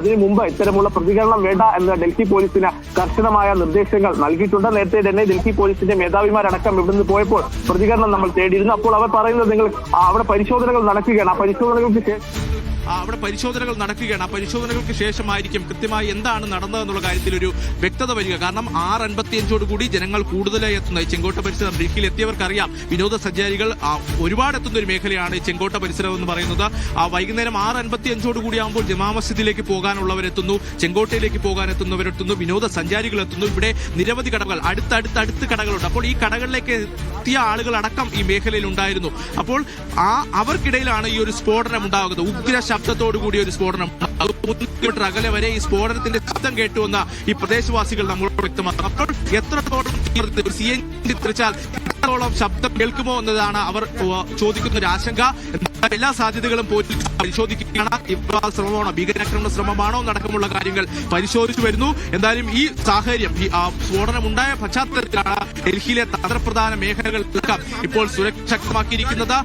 അതിനു മുമ്പ് ഇത്തരമുള്ള പ്രതികരണം വേണ്ട എന്ന് ഡൽഹി പോലീസിന് കർശനമായ നിർദ്ദേശങ്ങൾ നൽകിയിട്ടുണ്ട്. നേരത്തെ തന്നെ ഡൽഹി പോലീസിന്റെ മേധാവിമാരടക്കം ഇവിടുന്ന് പോയപ്പോൾ പ്രതികരണം നമ്മൾ തേടിയിരുന്നു. അപ്പോൾ അവർ പറയുന്നത് നിങ്ങൾ അവിടെ പരിശോധനകൾ നടക്കുകയാണ്. ആ പരിശോധനകൾക്ക് ശേഷം അവിടെ പരിശോധനകൾ നടക്കുകയാണ്. ആ പരിശോധനകൾക്ക് ശേഷമായിരിക്കും കൃത്യമായി എന്താണ് നടന്നതെന്നുള്ള കാര്യത്തിൽ ഒരു വ്യക്തത വരിക. കാരണം ആറ് അൻപത്തിയഞ്ചോട് കൂടി ജനങ്ങൾ കൂടുതലായി എത്തുന്നത്. ചെങ്കോട്ട പരിസരം ഡൽഹിയിൽ എത്തിയവർക്കറിയാം. വിനോദസഞ്ചാരികൾ ഒരുപാട് എത്തുന്ന ഒരു മേഖലയാണ് ചെങ്കോട്ട പരിസരം എന്ന് പറയുന്നത്. ആ വൈകുന്നേരം ആറ് അൻപത്തിയഞ്ചോട് കൂടി ആകുമ്പോൾ ജമാ മസ്ജിദിലേക്ക് പോകാനുള്ളവരെത്തുന്നു. ചെങ്കോട്ടയിലേക്ക് പോകാനെത്തുന്നവരെത്തുന്നു. വിനോദസഞ്ചാരികൾ എത്തുന്നു. ഇവിടെ നിരവധി കടകൾ അടുത്തടുത്ത് അടുത്ത് കടകളുണ്ട്. അപ്പോൾ ഈ കടകളിലേക്ക് എത്തിയ ആളുകൾ അടക്കം ഈ മേഖലയിൽ ഉണ്ടായിരുന്നു. അപ്പോൾ ആ അവർക്കിടയിലാണ് ഈ ഒരു സ്ഫോടനം ഉണ്ടാകുന്നത്. ഉഗ്ര ശബ്ദത്തോടു കൂടിയ ഒരു സ്ഫോടനം. കിലോമീറ്റർ അകലെ വരെ ഈ സ്ഫോടനത്തിന്റെ ശബ്ദം കേട്ടുവെന്ന ഈ പ്രദേശവാസികൾ നമ്മളോട് വ്യക്തമാക്കും അപ്പോൾ എത്രത്തോളം സി എൻ ജി എത്രത്തോളം ശബ്ദം കേൾക്കുമോ എന്നതാണ് അവർ ചോദിക്കുന്ന ഒരു ആശങ്ക. എല്ലാ സാധ്യതകളും പോലീസ് പരിശോധിക്കുകയാണ്. തീവ്രവാദ ശ്രമമാണോ? ഭീകരാക്രമണ ശ്രമമാണോ നടക്കമുള്ള കാര്യങ്ങൾ പരിശോധിച്ചു വരുന്നു. എന്തായാലും ഈ സാഹചര്യം ഈ സ്ഫോടനം ഉണ്ടായ പശ്ചാത്തലത്തിലാണ് ഡൽഹിയിലെ തന്ത്രപ്രധാന മേഖലകൾ ഇപ്പോൾ സുരക്ഷ ശക്തമാക്കിയിരിക്കുന്നത്.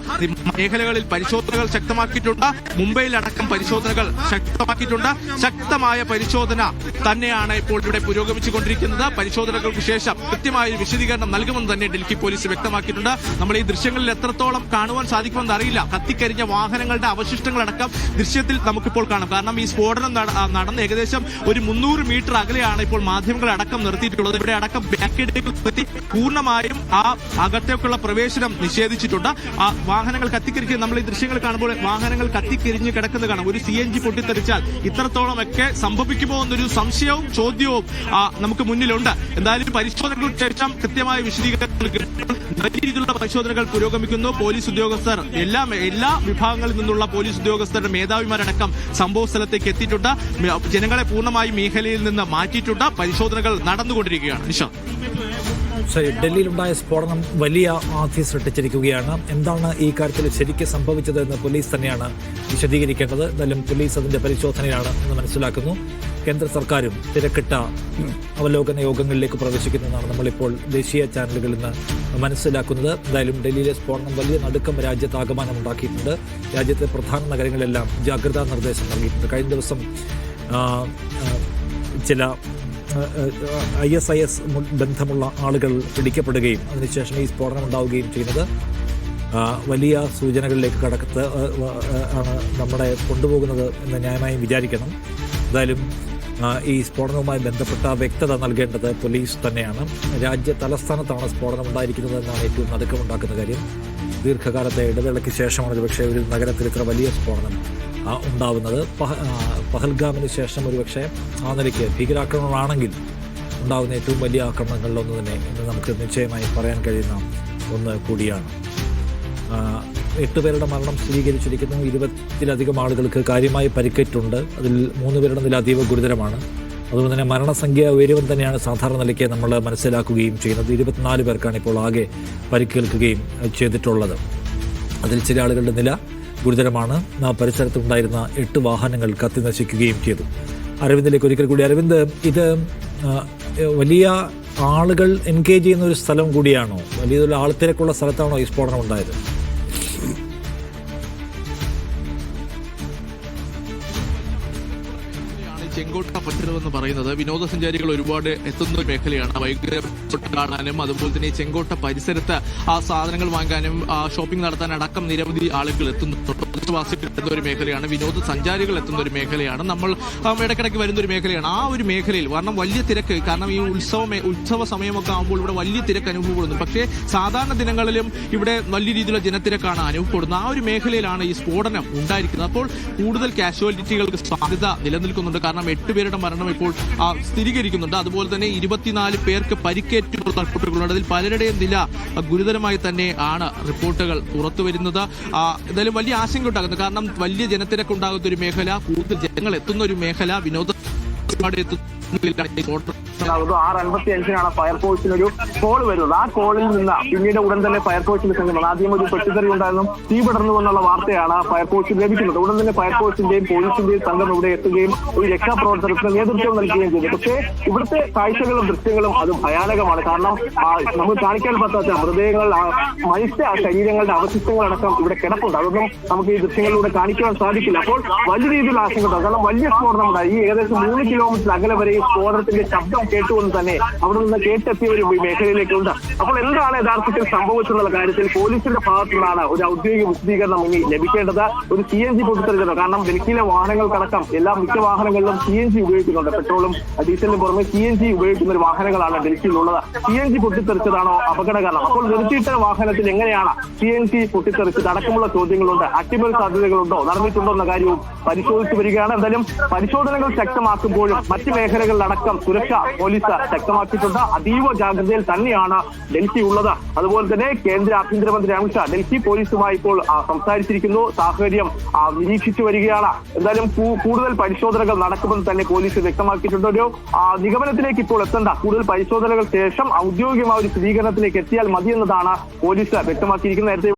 മേഖലകളിൽ പരിശോധനകൾ ശക്തമാക്കിയിട്ടുണ്ട്. മുംബൈയിലടക്കം പരിശോധനകൾ ശക്തമാക്കിയിട്ടുണ്ട്. ശക്തമായ പരിശോധന തന്നെയാണ് ഇപ്പോൾ ഇവിടെ പുരോഗമിച്ചുകൊണ്ടിരിക്കുന്നത്. പരിശോധനകൾക്ക് ശേഷം കൃത്യമായ വിശദീകരണം നൽകുമെന്ന് തന്നെ ഡൽഹി പോലീസ് വ്യക്തമാക്കിയിട്ടുണ്ട്. നമ്മൾ ഈ ദൃശ്യങ്ങളിൽ എത്രത്തോളം കാണുവാൻ സാധിക്കുമെന്ന് അറിയില്ല. കത്തിക്കരിഞ്ഞ വാഹനങ്ങളുടെ അവശിഷ്ടങ്ങൾ അടക്കം ദൃശ്യത്തിൽ നമുക്കിപ്പോൾ കാണാം. കാരണം ഈ സ്ഫോടനം നടന്ന ഏകദേശം ഒരു മുന്നൂറ് മീറ്റർ അകലെയാണ് ഇപ്പോൾ മാധ്യമങ്ങൾ അടക്കം നിർത്തിയിട്ടുള്ളത്. ഇവിടെ അടക്കം ബാരിക്കേഡുകൾ നിർത്തി പൂർണമായും ആ അകത്തേക്കുള്ള പ്രവേശനം നിഷേധിച്ചിട്ടുണ്ട്. ആ വാഹനങ്ങൾ കത്തിക്കരിക്കുക നമ്മൾ ഈ ദൃശ്യങ്ങൾ കാണുമ്പോൾ വാഹനങ്ങൾ കത്തിക്കരിഞ്ഞ് കിടക്കുന്നത് കാണാം. ഒരു സി എൻ ജി പൊട്ടിത്തെറിച്ചാൽ ഇത്രത്തോളം ഒക്കെ സംഭവിക്കുമോ എന്നൊരു സംശയവും ചോദ്യവും നമുക്ക് മുന്നിലുണ്ട്. എന്തായാലും പരിശോധനകൾക്ക് ശേഷം കൃത്യമായ വിശദീകരണങ്ങൾ നല്ല രീതിയിലുള്ള പരിശോധനകൾ പുരോഗമിക്കുന്നു. പോലീസ് ഉദ്യോഗസ്ഥർ എല്ലാം എല്ലാ വിഭാഗങ്ങളിൽ നിന്നുള്ള പോലീസ് ഉദ്യോഗസ്ഥരുടെ മേധാവിമാരടക്കം സംഭവ സ്ഥലത്തേക്ക് എത്തിയിട്ടുണ്ട്. ജനങ്ങളെ പൂർണമായി മേഖലയിൽ നിന്ന് മാറ്റിയിട്ടുണ്ട്. പരിശോധനകൾ നടന്നുകൊണ്ടിരിക്കുകയാണ്. നിഷാ ഡൽഹിയിലുണ്ടായ സ്ഫോടനം വലിയ ആധി സൃഷ്ടിച്ചിരിക്കുകയാണ് എന്താണ് ഈ കാര്യത്തിൽ ശരിക്കും സംഭവിച്ചത് എന്ന് പോലീസ് തന്നെയാണ് വിശദീകരിക്കേണ്ടത്. എന്തായാലും പോലീസ് അതിന്റെ പരിശോധനയാണ് എന്ന് മനസ്സിലാക്കുന്നു. കേന്ദ്ര സർക്കാരും തിരക്കിട്ട അവലോകന യോഗങ്ങളിലേക്ക് പ്രവേശിക്കുന്നതാണ് നമ്മളിപ്പോൾ ദേശീയ ചാനലുകളിൽ നിന്ന് മനസ്സിലാക്കുന്നത്. എന്തായാലും ഡൽഹിയിലെ സ്ഫോടനം വലിയ നടുക്കം രാജ്യത്ത് ഉണ്ടാക്കിയിട്ടുണ്ട് രാജ്യത്തെ പ്രധാന നഗരങ്ങളെല്ലാം ജാഗ്രതാ നിർദ്ദേശം നൽകിയിട്ടുണ്ട്. കഴിഞ്ഞ ദിവസം ചില ഐ എസ് ഐ എസ് ബന്ധമുള്ള ആളുകൾ പിടിക്കപ്പെടുകയും അതിനുശേഷം ഈ സ്ഫോടനം ഉണ്ടാവുകയും ചെയ്യുന്നത് വലിയ സൂചനകളിലേക്ക് കടക്കത്ത് ആണ് നമ്മുടെ കൊണ്ടുപോകുന്നത് എന്ന് ന്യായമായും വിചാരിക്കണം. എന്തായാലും ഈ സ്ഫോടനവുമായി ബന്ധപ്പെട്ട വ്യക്തത നൽകേണ്ടത് പോലീസ് തന്നെയാണ്. രാജ്യ തലസ്ഥാനത്താണ് സ്ഫോടനം ഉണ്ടായിരിക്കുന്നത് എന്നാണ് ഏറ്റവും നടുക്കമുണ്ടാക്കുന്ന കാര്യം. ദീർഘകാലത്തെ ഇടവേളയ്ക്ക് ശേഷമാണ് ഒരുപക്ഷെ ഒരു നഗരത്തിൽ ഇത്ര വലിയ സ്ഫോടനം ഉണ്ടാവുന്നത്. പഹ- പഹൽഗാമിന് ശേഷം ഒരുപക്ഷെ ആ നിലയ്ക്ക് ഭീകരാക്രമണമാണെങ്കിൽ ഉണ്ടാകുന്ന ഏറ്റവും വലിയ ആക്രമണങ്ങളിലൊന്ന് തന്നെ എന്ന് നമുക്ക് നിശ്ചയമായി പറയാൻ കഴിയുന്ന ഒന്ന് കൂടിയാണ്. എട്ട് പേരുടെ മരണം സ്ഥിരീകരിച്ചിരിക്കുന്നു. ഇരുപത്തിലധികം ആളുകൾക്ക് കാര്യമായി പരിക്കേറ്റുണ്ട്. അതിൽ മൂന്ന് പേരുടെ നില അതീവ ഗുരുതരമാണ്. അതുപോലെ തന്നെ മരണസംഖ്യ ഉയരുമെന്ന് തന്നെയാണ് സാധാരണ നിലയ്ക്ക് നമ്മൾ മനസ്സിലാക്കുകയും ചെയ്യുന്നത്. ഇരുപത്തിനാല് പേർക്കാണ് ഇപ്പോൾ ആകെ പരിക്കേൽക്കുകയും ചെയ്തിട്ടുള്ളത്. അതിൽ ചില ആളുകളുടെ നില ഗുരുതരമാണ്. പരിസരത്തുണ്ടായിരുന്ന എട്ട് വാഹനങ്ങൾ കത്തി നശിക്കുകയും ചെയ്തു. അരവിന്ദിലേക്ക് ഒരിക്കൽ കൂടി. അരവിന്ദ് ഇത് വലിയ ആളുകൾ എൻഗേജ് ചെയ്യുന്ന ഒരു സ്ഥലം കൂടിയാണോ? വലിയ ആൾത്തിരക്കുള്ള സ്ഥലത്താണോ ഈ സ്ഫോടനം ഉണ്ടായത്? ചെങ്കോട്ട പട്ടണം എന്ന് പറയുന്നത് വിനോദസഞ്ചാരികൾ ഒരുപാട് എത്തുന്ന ഒരു മേഖലയാണ്. വൈകുന്നേരം കാണാനും അതുപോലെ തന്നെ ചെങ്കോട്ട പരിസരത്ത് ആ സാധനങ്ങൾ വാങ്ങാനും ഷോപ്പിംഗ് നടത്താൻ അടക്കം നിരവധി ആളുകൾ എത്തുന്നുണ്ട് പ്രദേശവാസികൾ എത്തുന്ന ഒരു മേഖലയാണ്. വിനോദസഞ്ചാരികൾ എത്തുന്ന ഒരു മേഖലയാണ്. നമ്മൾ ഇടയ്ക്കിടയ്ക്ക് വരുന്ന ഒരു മേഖലയാണ്. ആ ഒരു മേഖലയിൽ കാരണം വലിയ തിരക്ക് കാരണം ഈ ഉത്സവ ഉത്സവ സമയമൊക്കെ ആകുമ്പോൾ ഇവിടെ വലിയ തിരക്ക് അനുഭവപ്പെടുന്നു. പക്ഷേ സാധാരണ ദിനങ്ങളിലും ഇവിടെ വലിയ രീതിയിലുള്ള ജനത്തിരക്കാണ് അനുഭവപ്പെടുന്നത്. ആ ഒരു മേഖലയിലാണ് ഈ സ്ഫോടനം ഉണ്ടായിരിക്കുന്നത്. അപ്പോൾ കൂടുതൽ കാഷ്വാലിറ്റികൾക്ക് സാധ്യത നിലനിൽക്കുന്നുണ്ട്. കാരണം എട്ട് പേരുടെ മരണം ഇപ്പോൾ സ്ഥിരീകരിക്കുന്നുണ്ട്. അതുപോലെ തന്നെ ഇരുപത്തിനാല് പേർക്ക് പരിക്കേറ്റുള്ള റിപ്പോർട്ടുകളുണ്ട് അതിൽ പലരുടെയും നില ഗുരുതരമായി തന്നെ ആണ് റിപ്പോർട്ടുകൾ പുറത്തു വരുന്നത്. എന്തായാലും വലിയ ആശങ്ക ഉണ്ടാകുന്നത് കാരണം വലിയ ജനത്തിരക്കുണ്ടാകുന്ന ഒരു മേഖല കൂടുതൽ ജനങ്ങൾ എത്തുന്ന ഒരു മേഖല വിനോദ ഒരുപാട് ആറ് അൻപത്തി അഞ്ചിനാണ് ഫയർഫോഴ്സിന് ഒരു കോൾ വരുന്നത്. ആ കോളിൽ നിന്ന് പിന്നീട് ഉടൻ തന്നെ ഫയർഫോഴ്സിന്റെ സംഘം ആദ്യം ഒരു പൊട്ടിത്തെറി ഉണ്ടായിരുന്നു. തീ പടർന്നു എന്നുള്ള വാർത്തയാണ് ഫയർഫോഴ്സ് ലഭിക്കുന്നത്. ഉടൻ തന്നെ ഫയർഫോഴ്സിന്റെയും പോലീസിന്റെയും സംഘം ഇവിടെ എത്തുകയും ഒരു രക്ഷാപ്രവർത്തനത്തിന് നേതൃത്വം നൽകുകയും ചെയ്തു. പക്ഷേ ഇവിടുത്തെ കാഴ്ചകളും ദൃശ്യങ്ങളും അത് ഭയാനകമാണ്. കാരണം നമുക്ക് കാണിക്കാൻ പറ്റാത്ത മൃതദേഹങ്ങൾ മനുഷ്യ ശരീരങ്ങളുടെ അവശിഷ്ടങ്ങളടക്കം ഇവിടെ കിടപ്പുണ്ട്. അതൊന്നും നമുക്ക് ഈ ദൃശ്യങ്ങളിലൂടെ കാണിക്കാൻ സാധിക്കില്ല. അപ്പോൾ വലിയ രീതിയിൽ ആശങ്കയുണ്ട്. കാരണം വലിയ സ്ഫോടനം ഉണ്ടായി ഈ ഏകദേശം മൂന്ന് കിലോമീറ്റർ അകലെ വരെ ഈ സ്ഫോടനത്തിന്റെ ശബ്ദം കേട്ടുകൊണ്ട് തന്നെ അവിടെ നിന്ന് കേട്ടെത്തിയ ഒരു മേഖലയിലേക്കുണ്ട്. അപ്പോൾ എന്താണ് യഥാർത്ഥത്തിൽ സംഭവിച്ചെന്നുള്ള കാര്യത്തിൽ പോലീസിന്റെ ഭാഗത്തു നിന്നാണ് ഒരു ഔദ്യോഗിക വിശദീകരണം ഇനി ലഭിക്കേണ്ടത്. ഒരു സി എൻ ജി പൊതുത്തരുന്നത് കാരണം ഡൽഹിയിലെ വാഹനങ്ങൾക്കടക്കം എല്ലാ മിക്ക വാഹനങ്ങളിലും സി എൻ ജി ഉപയോഗിക്കുന്നുണ്ട്. പെട്രോളും ഡീസലിനും പുറമെ സി എൻ ജി ഉപയോഗിക്കുന്ന ഒരു വാഹനങ്ങളാണ് ഡൽഹിയിലുള്ളത്. സി എൻ ജി പൊട്ടിത്തെറിച്ചതാണോ അപകട കാരണം അപ്പോൾ നിർത്തിയിട്ട വാഹനത്തിൽ എങ്ങനെയാണ് സി എൻ ജി പൊട്ടിത്തെറിച്ചത്? അടക്കമുള്ള ചോദ്യങ്ങളുണ്ട്. അട്ടിമറി സാധ്യതകളുണ്ടോ? നടന്നിട്ടുണ്ടോ എന്ന കാര്യവും പരിശോധിച്ചു വരികയാണ്. എന്തായാലും പരിശോധനകൾ ശക്തമാക്കുമ്പോഴും മറ്റ് മേഖലകളിലടക്കം സുരക്ഷ പോലീസ് ശക്തമാക്കിയിട്ടുണ്ട്. അതീവ ജാഗ്രതയിൽ തന്നെയാണ് ഡൽഹി ഉള്ളത്. അതുപോലെ തന്നെ കേന്ദ്ര ആഭ്യന്തരമന്ത്രി അമിത്ഷാ ഡൽഹി പോലീസുമായി ഇപ്പോൾ സംസാരിച്ചിരിക്കുന്നു. സാഹചര്യം നിരീക്ഷിച്ചു വരികയാണ്. എന്തായാലും കൂടുതൽ പരിശോധനകൾ നടക്കുമെന്ന് തന്നെ പോലീസ് വ്യക്തമാക്കിയിട്ടുണ്ട്. ഒരു നിഗമനത്തിലേക്ക് ഇപ്പോൾ എത്തണ്ട. കൂടുതൽ പരിശോധനകൾ ശേഷം ഔദ്യോഗികമായ ഒരു സ്ഥിരീകരണത്തിലേക്ക് എത്തിയാൽ മതി എന്നതാണ് പോലീസ് വ്യക്തമാക്കിയിരിക്കുന്നത്. നേരത്തെ